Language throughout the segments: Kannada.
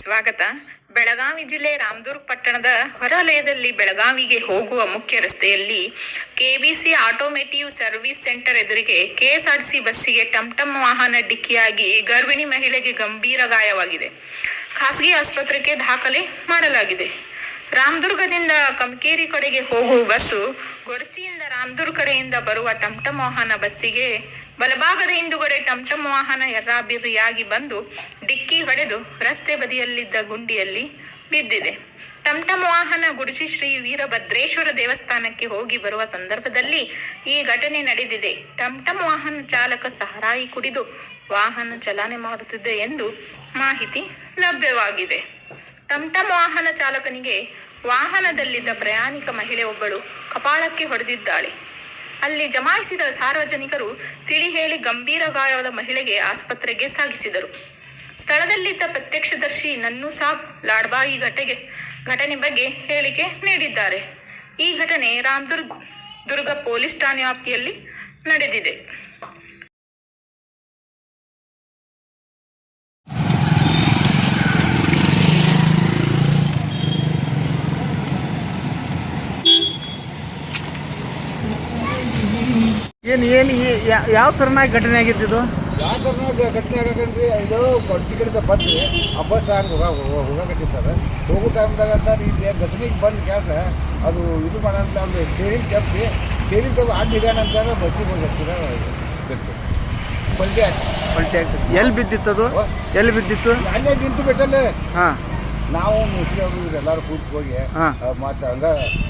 ಸ್ವಾಗತ. ಬೆಳಗಾವಿ ಜಿಲ್ಲೆ ರಾಮದುರ್ಗ್ ಪಟ್ಟಣದ ಹೊರವಲಯದಲ್ಲಿ ಬೆಳಗಾವಿಗೆ ಹೋಗುವ ಮುಖ್ಯ ರಸ್ತೆಯಲ್ಲಿ ಕೆಬಿಸಿ ಆಟೋಮೇಟಿವ್ ಸರ್ವಿಸ್ ಸೆಂಟರ್ ಎದುರಿಗೆ ಕೆಎಸ್ಆರ್ಸಿ ಬಸ್ಸಿಗೆ ಟಂಟಂ ವಾಹನ ಡಿಕ್ಕಿಯಾಗಿ ಗರ್ಭಿಣಿ ಮಹಿಳೆಗೆ ಗಂಭೀರ ಗಾಯವಾಗಿದೆ. ಖಾಸಗಿ ಆಸ್ಪತ್ರೆಗೆ ದಾಖಲೆ ಮಾಡಲಾಗಿದೆ. ರಾಮದುರ್ಗದಿಂದ ಕಮಕೇರಿ ಕಡೆಗೆ ಹೋಗುವ ಬಸ್ಸು ಗೊರಚಿಯಿಂದ ರಾಮದುರ್ಗ್ ಕಡೆಯಿಂದ ಬರುವ ಟಂಟಂ ವಾಹನ ಬಸ್ಸಿಗೆ ಬಲಭಾಗದ ಹಿಂದುಗಡೆ ಟಮ್ಟಮ್ ವಾಹನ ಎರ್ರಾಬಿರ್ರಿಯಾಗಿ ಬಂದು ಡಿಕ್ಕಿ ಹೊಡೆದು ರಸ್ತೆ ಬದಿಯಲ್ಲಿದ್ದ ಗುಂಡಿಯಲ್ಲಿ ಬಿದ್ದಿದೆ. ಟಮ್ಟಮ್ ವಾಹನ ಗುಡಿಸಿ ಶ್ರೀ ವೀರಭದ್ರೇಶ್ವರ ದೇವಸ್ಥಾನಕ್ಕೆ ಹೋಗಿ ಬರುವ ಸಂದರ್ಭದಲ್ಲಿ ಈ ಘಟನೆ ನಡೆದಿದೆ. ಟಮ್ಟಮ್ ವಾಹನ ಚಾಲಕ ಸಹರಾಯಿ ಕುಡಿದು ವಾಹನ ಚಲನೆ ಮಾಡುತ್ತಿದೆ ಎಂದು ಮಾಹಿತಿ ಲಭ್ಯವಾಗಿದೆ. ಟಮ್ಟಮ್ ವಾಹನ ಚಾಲಕನಿಗೆ ವಾಹನದಲ್ಲಿದ್ದ ಪ್ರಯಾಣಿಕ ಮಹಿಳೆ ಒಬ್ಬಳು ಕಪಾಳಕ್ಕೆ ಹೊಡೆದಿದ್ದಾಳೆ. ಅಲ್ಲಿ ಜಮಾಯಿಸಿದ ಸಾರ್ವಜನಿಕರು ತಿಳಿ ಹೇಳಿ ಗಂಭೀರ ಗಾಯವಾದ ಮಹಿಳೆಗೆ ಆಸ್ಪತ್ರೆಗೆ ಸಾಗಿಸಿದರು. ಸ್ಥಳದಲ್ಲಿದ್ದ ಪ್ರತ್ಯಕ್ಷದರ್ಶಿ ನನ್ನು ಸಾಬ್ ಲಾಡ್ಬಾಯಿ ಘಟೆಗೆ, ಘಟನೆ ಬಗ್ಗೆ ಹೇಳಿಕೆ ನೀಡಿದ್ದಾರೆ. ಈ ಘಟನೆ ರಾಮದುರ್ಗ ದುರ್ಗ ಪೊಲೀಸ್ ಠಾಣೆ ವ್ಯಾಪ್ತಿಯಲ್ಲಿ ನಡೆದಿದೆ. ಏನು ಏನು ಯಾವ ಥರನಾಗಿ ಘಟನೆ ಆಗಿದ್ದು ಯಾವ ಥರನಾಗ ಘಟನೆ ಆಗಕಂದ್ರಿ ಇದು ಕೊಡ್ತಿ ಕಡೆದ ಬಂದು ಆ ಬಸ್ ಹಂಗೆ ಹೋಗ ಹೋಗೋ ಟೈಮ್ದಾಗ ಅಂತ ಇಲ್ಲಿ ಘಟನೆಗೆ ಬಂದು ಗ್ಯಾಸ ಅದು ಇದು ಮಾಡಂತ ಒಂದು ಸ್ಟೇರಿಂಗ್ ತಪ್ಪಿ ಸ್ಟೇರಿಂಗ್ ತಪ್ಪು ಹಿಡಿಯೋಣ ಅಂತ ಬಸ್ಸಿಗೆ ಹೋಗಿ ಹತ್ತಿರ ಬಿತ್ತು ಪಲ್ಟಿ ಆಯ್ತು. ಪಲ್ಟಿ ಆಗ್ತದೆ ಎಲ್ಲಿ ಬಿದ್ದಿತ್ತದು? ಎಲ್ಲಿ ಬಿದ್ದಿತ್ತು? ಅಲ್ಲೇ ನಿಂತು ಬಿಟ್ಟಲ್ಲೇ. ಹಾಂ. ನಾವು ಮುಸ್ಲಿಮ್ ಎಲ್ಲರೂ ಕೂತ್ಕೋಗಿ. ಮತ್ತು ಹಂಗ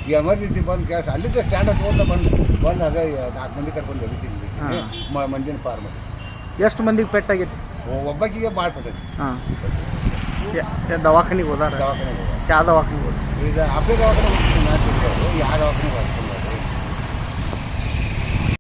ಈ ಎಮರ್ಜೆನ್ಸಿ ಬಂದು ಕ್ಯಾಶ್ ಅಲ್ಲಿಂದ ಸ್ಟ್ಯಾಂಡ್ ತಗೊಂತ ಬಂದು ಬಂದು ಹಾಗೆ ನಾಲ್ಕು ಮಂದಿ ಕರ್ಕೊಂಡು ಮಂದಿನ ಪಾರ್ ಮಾಡಿ ಎಷ್ಟು ಮಂದಿಗೆ ಪೆಟ್ಟಾಗಿತ್ತು? ಒಬ್ಬಕ್ಕಿಗೆ ಭಾಳ ಪೆಟ್ಟಿ ಹಾಂ. ದವಾಖಾನಿಗೆ ಹೋದಾರ? ಹೋದ ಯಾವ ದವಾಖಾನಿಗೆ ಹೋದ ಈಗ ಅಬ್ಬೆ ದವಾಖಾನೆ ಯಾವ ದವಾಖಾನೆ ಹೋಗ್ತೀನಿ